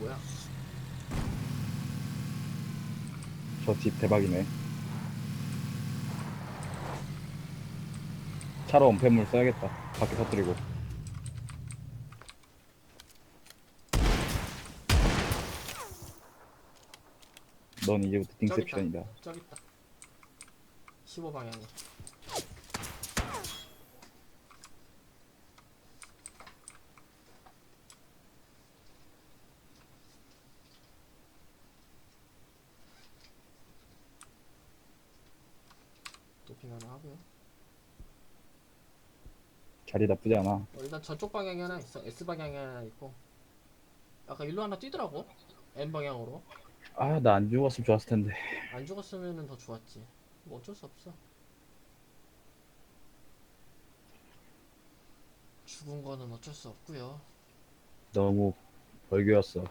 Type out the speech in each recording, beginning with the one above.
뭐야? 저 집 대박이네. 차로 원패물 써야겠다. 밖에 터뜨리고. 넌 이제부터 딩셉션이다. 저기 있다. 15 방향에. 하나 하고요. 자리 나쁘지 않아. 어, 일단 저쪽 방향에 하나 있어. S 방향에 하나 있고. 아까 일로 하나 뛰더라고. N 방향으로. 아, 나 안 죽었으면 좋았을 텐데. 안 죽었으면 더 좋았지. 뭐 어쩔 수 없어. 죽은 거는 어쩔 수 없고요. 너무 벌교였어.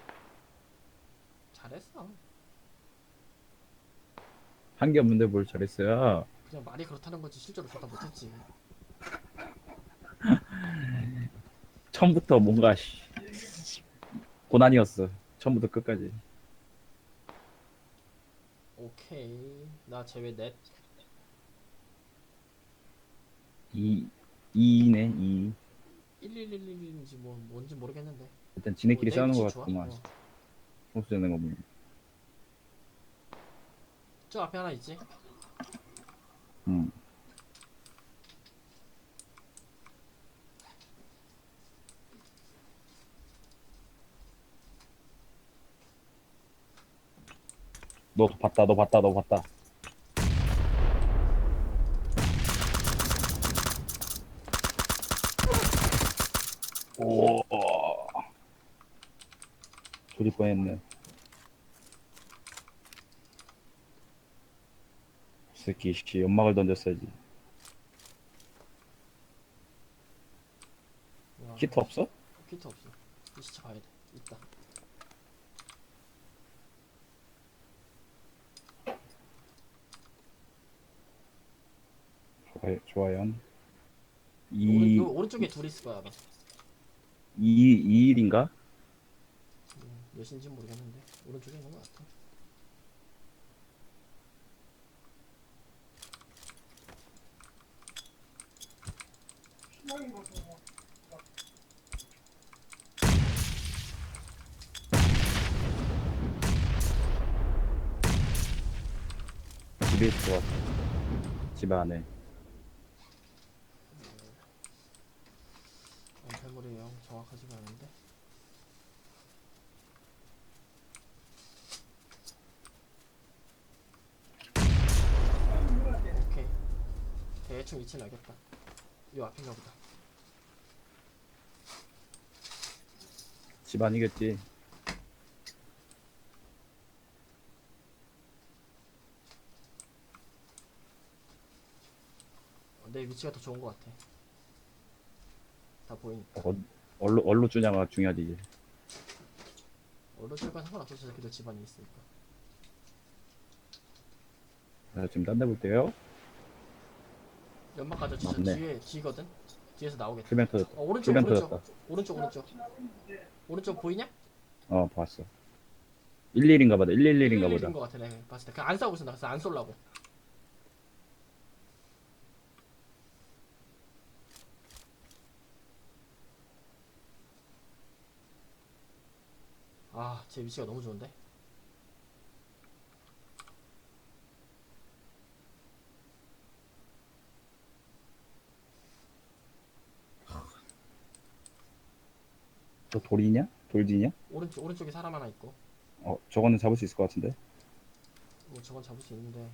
잘했어. 한게 없는데 뭘 잘했어요. 그냥 말이 그렇다는 거지 실제로 저다 못했지. 처음부터 뭔가 씨, 고난이었어. 처음부터 끝까지. 오케이. 나 제외 넷. 2, 2네, 2. 1111인지 뭐 뭔지 모르겠는데. 일단 지네끼리 뭐, 내 싸우는 것 좋아? 같구만. 어. 총수 되는 거 보면. 저 앞에 하나 있지? 음. 너 봤다, 너 봤다, 너 봤다. 오. 조질 뻔했네. 새끼, 씨, 연막을 던졌어야지. 와, 키트 없어? 키트 없어. 이 시체 봐야 돼. 있다. 좋아요, 좋아요. 오른, 이, 요 오른쪽에 둘 있을 거야 아마. 이, 이일인가 음, 몇인지 모르겠는데 오른쪽에 있는 것 같아. 집에 있을 것 같아. 집 안에. 원패물이 영 정확하지가 않은데. 오케이. 대충 위치는 알겠다. 요 앞인가 보다. 집 아니겠지. 내 위치가 더 좋은 것 같아. 다 보이니까. 어, 얼로, 얼로 주냐가 중요하지, 이제. 오른쪽과 상관없어서 저기도 집안이 있으니까. 자, 지금 딴 데 볼게요. 연막 가져 진짜 맞네. 뒤에 뒤거든. 뒤에서 나오겠다. 출변 터졌다. 어 오른쪽 출변 오른쪽 터졌다. 오른쪽 오른쪽 오른쪽 보이냐? 어, 봤어. 11인가 보다. 111인가 보다. 인것 같아 내 봤을 때. 그냥 안 싸우고 있어 나 그래서 안 쏠라고. 아, 제 위치가 너무 좋은데? 저 돌이냐? 돌지냐? 오른쪽 오른쪽에 사람 하나 있고. 어, 저거는 잡을 수 있을 것 같은데. 뭐 저건 잡을 수 있는데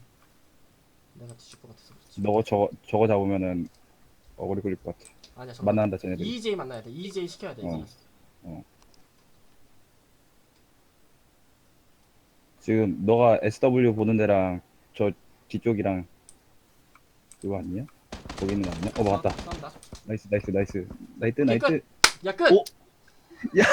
내가 뒤질 것 같아서 그렇지. 너 저거, 저거 잡으면은 어그리 걸릴 것 같아. 아니야, 만난다, 쟤네들. EJ 만나야 돼. EJ 시켜야 돼. 어. 이제. 지금 너가 SW 보는 데랑 저 뒤쪽이랑 그거 아니냐? 거기 있는 거 아니냐? 어, 맞다. 나이스, 나이스, 나이스. 나이트, 나이트. 야 끝. 오! 야!